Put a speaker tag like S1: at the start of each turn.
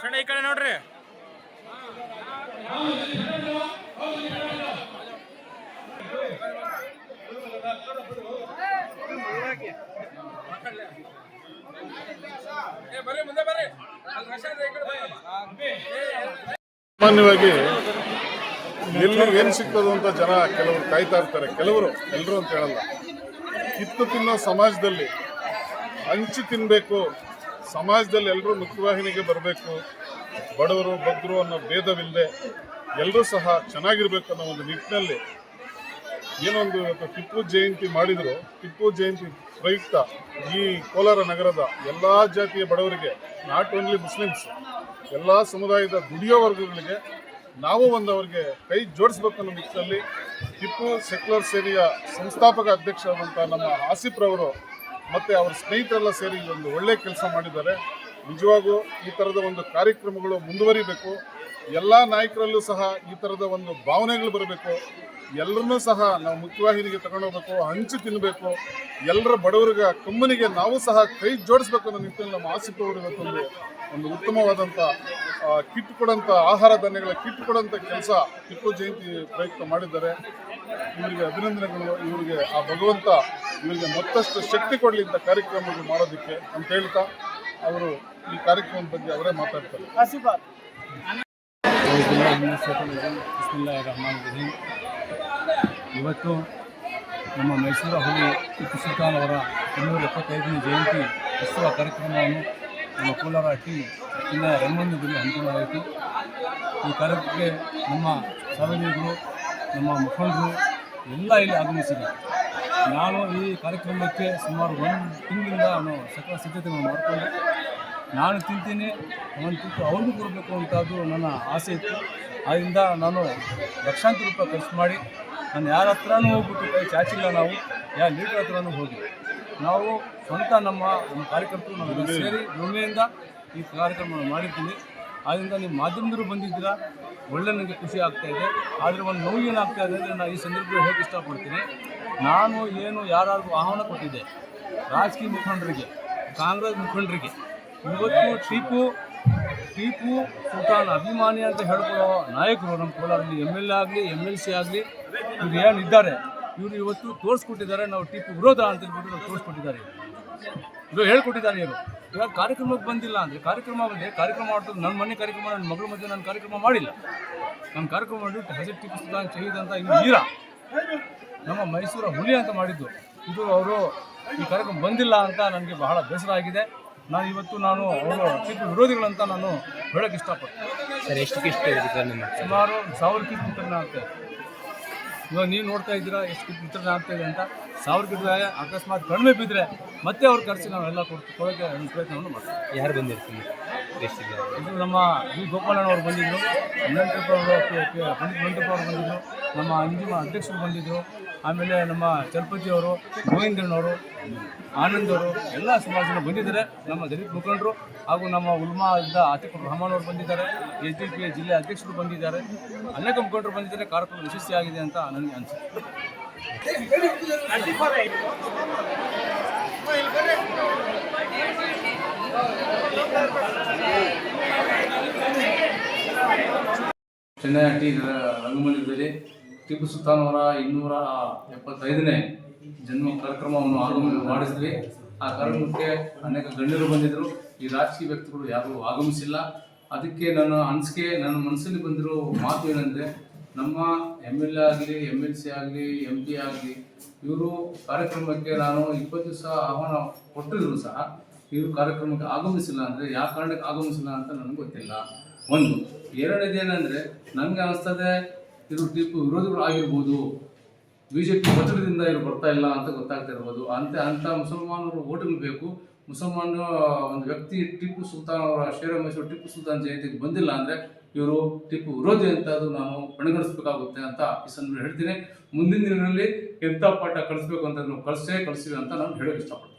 S1: ಸಣ್ಣ ಈ ಕಡೆ ನೋಡ್ರಿ.
S2: ಸಾಮಾನ್ಯವಾಗಿ ಎಲ್ಲಿ ಏನು ಸಿಗ್ತದೆ ಅಂತ ಜನ ಕೆಲವರು ಕಾಯ್ತಾ ಇರ್ತಾರೆ. ಕೆಲವರು ಎಲ್ಲರೂ ಅಂತ ಹೇಳಲ್ಲ. ಕಿತ್ತು ತಿನ್ನೋ ಸಮಾಜದಲ್ಲಿ ಹಂಚಿ ತಿನ್ನಬೇಕು ಸಮಾಜದಲ್ಲಿ ಎಲ್ಲರೂ ಮುಖ್ಯವಾಹಿನಿಗೆ ಬರಬೇಕು. ಬಡವರು ಬದ್ರು ಅನ್ನೋ ಭೇದವಿಲ್ಲದೆ ಎಲ್ಲರೂ ಸಹ ಚೆನ್ನಾಗಿರ್ಬೇಕು ಅನ್ನೋ ಒಂದು ನಿಟ್ಟಿನಲ್ಲಿ ಏನೊಂದು ಇವತ್ತು ಟಿಪ್ಪು ಜಯಂತಿ ಮಾಡಿದ್ರು. ಟಿಪ್ಪು ಜಯಂತಿ ಪ್ರಯುಕ್ತ ಈ ಕೋಲಾರ ನಗರದ ಎಲ್ಲ ಜಾತಿಯ ಬಡವರಿಗೆ, ನಾಟ್ ಓನ್ಲಿ ಮುಸ್ಲಿಮ್ಸ್, ಎಲ್ಲ ಸಮುದಾಯದ ದುಡಿಯೋ ವರ್ಗಗಳಿಗೆ ನಾವು ಒಂದು ಅವರಿಗೆ ಕೈ ಜೋಡಿಸ್ಬೇಕು ಅನ್ನೋ ನಿಟ್ಟಿನಲ್ಲಿ ಟಿಪ್ಪು ಸೆಕ್ಯುಲರ್ ಸೇರಿಯ ಸಂಸ್ಥಾಪಕ ಅಧ್ಯಕ್ಷರಾದಂಥ ನಮ್ಮ ಆಸಿಫ್ರವರು ಮತ್ತು ಅವರ ಸ್ನೇಹಿತರೆಲ್ಲ ಸೇರಿ ಒಂದು ಒಳ್ಳೆ ಕೆಲಸ ಮಾಡಿದ್ದಾರೆ. ನಿಜವಾಗೂ ಈ ಥರದ ಒಂದು ಕಾರ್ಯಕ್ರಮಗಳು ಮುಂದುವರಿಬೇಕು. ಎಲ್ಲ ನಾಯಕರಲ್ಲೂ ಸಹ ಈ ಥರದ ಒಂದು ಭಾವನೆಗಳು ಬರಬೇಕು. ಎಲ್ಲರನ್ನೂ ಸಹ ನಾವು ಮುಖ್ಯವಾಹಿನಿಗೆ ತಗೊಂಡೋಗ್ಬೇಕು, ಹಂಚಿ ತಿನ್ನಬೇಕು ಎಲ್ಲರ ಬಡವರಿಗ, ಕಮ್ಮನಿಗೆ ನಾವು ಸಹ ಕೈ ಜೋಡಿಸ್ಬೇಕು ಅನ್ನೋ ನಿಟ್ಟಿನಲ್ಲಿ ನಮ್ಮ ಆಸಿಫ್ ಅವರು ಇವತ್ತೊಂದು, ಒಂದು ಉತ್ತಮವಾದಂಥ ಕಿಟ್ ಕೊಡೋಂಥ ಆಹಾರ ಧಾನ್ಯಗಳ ಕಿಟ್ ಕೊಡೋಂಥ ಕೆಲಸ ಟಿಪ್ಪು ಜಯಂತಿ ಪ್ರಯುಕ್ತ ಮಾಡಿದ್ದಾರೆ ಇವರಿಗೆ ಅಭಿನಂದನೆಗಳು ಇವರಿಗೆ ಆ ಭಗವಂತ ಇವರಿಗೆ ಮತ್ತಷ್ಟು ಶಕ್ತಿ ಕೊಡಲಿ ಇಂಥ ಕಾರ್ಯಕ್ರಮಗಳು ಮಾಡೋದಕ್ಕೆ ಅಂತ ಹೇಳ್ತಾ ಅವರು ಈ ಕಾರ್ಯಕ್ರಮದ ಬಗ್ಗೆ ಅವರೇ ಮಾತಾಡ್ತಾರೆ.
S3: ಇವತ್ತು ನಮ್ಮ ಮೈಸೂರು ಹುಲಿ ಟಿಪ್ಪು ಸುಲ್ತಾನ್ ಅವರ ಇನ್ನೂರ ಎಪ್ಪತ್ತೈದನೇ ಜಯಂತಿ ಉತ್ಸವ ಕಾರ್ಯಕ್ರಮವನ್ನು ನಮ್ಮ ಕೋಲಾರ ಟಿ ಜಿಲ್ಲೆಯ ರಂಗಮಂದಿರದಲ್ಲಿ ಹಮ್ಮಿಕೊಳ್ಳಲಾಯಿತು ಈ ಕಾರ್ಯಕ್ರಮಕ್ಕೆ ನಮ್ಮ ಸಾರ್ವಜನಿಕರು ನಮ್ಮ ಮುಖಂಡರು ಎಲ್ಲ ಇಲ್ಲಿ ಆಗಮಿಸಿದ್ದಾರೆ. ನಾನು ಈ ಕಾರ್ಯಕ್ರಮಕ್ಕೆ ಸುಮಾರು ಒಂದು ತಿಂಗಳಿಂದ ನಾನು ಸಕಲ ಸಿದ್ಧತೆಗಳನ್ನು ಮಾಡಿಕೊಂಡೆ. ನಾನು ತಿಂತೀನಿ ಒಂದು ತಿಂತು ಅವ್ರಿಗೂ ಕೊಡಬೇಕು ಅಂತದ್ದು ನನ್ನ ಆಸೆ ಇತ್ತು. ಆದ್ದರಿಂದ ನಾನು ಲಕ್ಷಾಂತರ ರೂಪಾಯಿ ಖರ್ಚು ಮಾಡಿ, ನಾನು ಯಾರ ಹತ್ರನೂ ಹೋಗ್ಬಿಟ್ಟು ಚಾಚಿಲ್ಲ ನಾವು ಯಾರ ಲೀಡರ್ ಹತ್ರನೂ ಹೋಗಿ. ನಾವು ಸ್ವಂತ ನಮ್ಮ ನಮ್ಮ ಕಾರ್ಯಕರ್ತರು ನಾವು ಸೇರಿ ಭೂಮಿಯಿಂದ ಈ ಕಾರ್ಯಕ್ರಮವನ್ನು ಮಾಡಿದ್ದೀವಿ. ಆದ್ದರಿಂದ ನೀವು ಮಾಧ್ಯಮದವರು ಬಂದಿದ್ದೀರಾ, ಒಳ್ಳೆ ನನಗೆ ಖುಷಿ ಆಗ್ತಾ ಇದೆ. ಆದರೆ ಒಂದು ನೋವು ಏನಾಗ್ತಾ ಇದೆ ಅಂದರೆ ನಾನು ಈ ಸಂದರ್ಭದಲ್ಲಿ ಹೇಗೆ ಇಷ್ಟಪಡ್ತೀನಿ. ನಾನು ಏನು ಯಾರಾದರೂ ಆಹ್ವಾನ ಕೊಟ್ಟಿದ್ದೆ, ರಾಜಕೀಯ ಮುಖಂಡರಿಗೆ, ಕಾಂಗ್ರೆಸ್ ಮುಖಂಡರಿಗೆ, ಇವತ್ತು ಟೀಪು ಟೀಪು ಸುಲ್ತಾನ್ ಅಭಿಮಾನಿ ಅಂತ ಹೇಳ್ಕೊಳ್ಳೋ ನಾಯಕರು ನಮ್ಮ ಕೋಲಾರಲ್ಲಿ ಎಂ ಎಲ್ ಎ ಆಗಲಿ, ಎಂ ಎಲ್ ಸಿ ಆಗಲಿ, ಇವ್ರು ಏನಿದ್ದಾರೆ ಇವರು ಇವತ್ತು ತೋರಿಸ್ಕೊಟ್ಟಿದ್ದಾರೆ ನಾವು ಟಿಪ್ಪು ವಿರೋಧ ಅಂತ ಹೇಳ್ಬಿಟ್ಟು ನಾವು ತೋರಿಸ್ಕೊಟ್ಟಿದ್ದಾರೆ. ಇವರು ಹೇಳ್ಕೊಟ್ಟಿದ್ದಾರೆ ಇವರು. ಇವಾಗ ಕಾರ್ಯಕ್ರಮಕ್ಕೆ ಬಂದಿಲ್ಲ ಅಂದರೆ ಕಾರ್ಯಕ್ರಮ ಬಂದರೆ ಕಾರ್ಯಕ್ರಮ ಮಾಡ್ತಾರೆ ನನ್ನ ಮನೆ ಕಾರ್ಯಕ್ರಮ ನನ್ನ ಮಗಳ ಮಧ್ಯೆ ನಾನು ಕಾರ್ಯಕ್ರಮ ಮಾಡಿಲ್ಲ. ನನ್ನ ಕಾರ್ಯಕ್ರಮ ಮಾಡಿ ಹಜರ್ ಟಿಪ್ಪು ಸುಲ್ತಾನ್ ಶಹೀದ್ ಅಂತ ಇನ್ನು ವೀರ ನಮ್ಮ ಮೈಸೂರ ಹುಲಿ ಅಂತ ಮಾಡಿದ್ದು. ಇದು ಅವರು ಈ ಕಾರ್ಯಕ್ರಮ ಬಂದಿಲ್ಲ ಅಂತ ನನಗೆ ಬಹಳ ಬೇಸರ ಆಗಿದೆ. ನಾನು ಇವತ್ತು ನಾನು ಅವರು ಟಿಪ್ಪು ವಿರೋಧಿಗಳಂತ ನಾನು ಹೇಳೋಕ್ಕೆ ಇಷ್ಟಪಡ್ತೀನಿ. ಸುಮಾರು ಸಾವಿರ ಕಿಟ್ ಆಗ್ತದೆ ಇವಾಗ ನೀವು ನೋಡ್ತಾ ಇದ್ದೀರಾ ಎಷ್ಟು ವಿತರಣೆ ಆಗ್ತಾ ಇದೆ ಅಂತ. ಸಾವಿರ ಗಿಡ ಅಕಸ್ಮಾತ್ ಕಡಿಮೆ ಬಿದ್ದರೆ ಮತ್ತೆ ಅವ್ರ ಖರ್ಚು ನಾವೆಲ್ಲ ಕೊಟ್ಟು ಕೊಡೋಕ್ಕೆ ಒಂದು ಪ್ರಯತ್ನವನ್ನು ಮಾಡ್ತೀವಿ.
S1: ಯಾರು ಬಂದಿರ್ತೀನಿ
S3: ಇದು ನಮ್ಮ ವಿ ಗೋಪಾಲಣ್ಣವ್ರು ಬಂದಿದ್ದರು ಮಂಟಪ್ಪ ಅವರು ಪಂಡಿತ್ ಮಂಟಪ್ಪ ಅವರು ಬಂದಿದ್ದರು ನಮ್ಮ ಅಂಜಿಮ ಅಧ್ಯಕ್ಷರು ಬಂದಿದ್ದರು ಆಮೇಲೆ ನಮ್ಮ ಚಲಪತಿ ಅವರು ಗೋವಿಂದಣ್ಣವರು ಆನಂದ್ ಅವರು, ಎಲ್ಲ ಸುಮಾರು ಜನ ಬಂದಿದ್ದಾರೆ. ನಮ್ಮ ದಲಿತ ಮುಖಂಡರು ಹಾಗೂ ನಮ್ಮ ಉಲ್ಮಾದ ಆತಿಫ್ ರಹಮಾನ್ ಅವರು ಬಂದಿದ್ದಾರೆ. ಎಸ್ ಡಿ ಪಿ ಜಿಲ್ಲೆ ಅಧ್ಯಕ್ಷರು ಬಂದಿದ್ದಾರೆ. ಅನೇಕ ಮುಖಂಡರು ಬಂದಿದ್ದಾರೆ. ಕಾರ್ಯಕ್ರಮ ಯಶಸ್ವಿಯಾಗಿದೆ ಅಂತ ನನಗೆ ಅನಿಸುತ್ತೆ. ಚೆನ್ನೈ ಟಿ ರಂಗಮಂದಿರದಲ್ಲಿ ಟಿಪ್ಪು ಸುಲ್ತಾನ್ ಅವರ ಇನ್ನೂರ ಎಪ್ಪತ್ತೈದನೇ ಜನ್ಮ ಕಾರ್ಯಕ್ರಮವನ್ನು ಆಗಮನ ಮಾಡಿದ್ವಿ. ಆ ಕಾರ್ಯಕ್ರಮಕ್ಕೆ ಅನೇಕ ಗಣ್ಯರು ಬಂದಿದ್ದರು ಈ ರಾಜಕೀಯ ವ್ಯಕ್ತಿಗಳು ಯಾರೂ ಆಗಮಿಸಿಲ್ಲ. ಅದಕ್ಕೆ ನನ್ನ ಅನಿಸಿಕೆ, ನನ್ನ ಮನಸ್ಸಲ್ಲಿ ಬಂದಿರೋ ಮಾತು ಏನಂದರೆ, ನಮ್ಮ ಎಂ ಎಲ್ ಎ ಆಗಲಿ, ಎಂ ಎಲ್ ಸಿ ಆಗಲಿ ಎಂ ಪಿ ಆಗಲಿ, ಇವರು ಕಾರ್ಯಕ್ರಮಕ್ಕೆ ನಾನು ಇಪ್ಪತ್ತು ದಿವಸ ಆಹ್ವಾನ ಕೊಟ್ಟಿದ್ರು ಸಹ. ಇವರು ಕಾರ್ಯಕ್ರಮಕ್ಕೆ ಆಗಮಿಸಿಲ್ಲ ಅಂದರೆ ಯಾವ ಕಾರಣಕ್ಕೆ ಆಗಮಿಸಿಲ್ಲ ಅಂತ ನನಗೆ ಗೊತ್ತಿಲ್ಲ. ಒಂದು ಎರಡನೇದೇನೆಂದರೆ ನನಗೆ ಅನಿಸ್ತದೆ ಇದು ಟಿಪ್ಪು ವಿರೋಧಿಗಳು ಆಗಿರ್ಬೋದು ಬಿ ಜೆ ಪಿ ಒತ್ತಡದಿಂದ ಇವರು ಬರ್ತಾ ಇಲ್ಲ ಅಂತ ಗೊತ್ತಾಗ್ತಾ ಇರ್ಬೋದು, ಅಂತ ಅಂಥ ಮುಸಲ್ಮಾನರು ಓಟ್ಗಳು ಬೇಕು. ಮುಸಲ್ಮಾನ ಒಂದು ವ್ಯಕ್ತಿ ಟಿಪ್ಪು ಸುಲ್ತಾನ್ ಅವರ ಶೇರ ಮೈಸೂರು ಟಿಪ್ಪು ಸುಲ್ತಾನ್ ಜಯಂತಿಗೆ ಬಂದಿಲ್ಲ ಅಂದರೆ ಇವರು ಟಿಪ್ಪು ವಿರೋಧಿ ಅಂತ ಅದು ನಾವು ಪರಿಗಣಿಸಬೇಕಾಗುತ್ತೆ ಅಂತ ಈ ಸಂದರ್ಭ ಹೇಳ್ತೀನಿ. ಮುಂದಿನ ದಿನಗಳಲ್ಲಿ ಎಂಥ ಪಾಠ ಕಳಿಸ್ಬೇಕು ಅಂತ ನಾವು ಕಳಿಸೇ ಕಳಿಸ್ತೀವಿ ಅಂತ ನಾನು ಹೇಳೋಕೆ ಇಷ್ಟಪಡ್ತೀನಿ.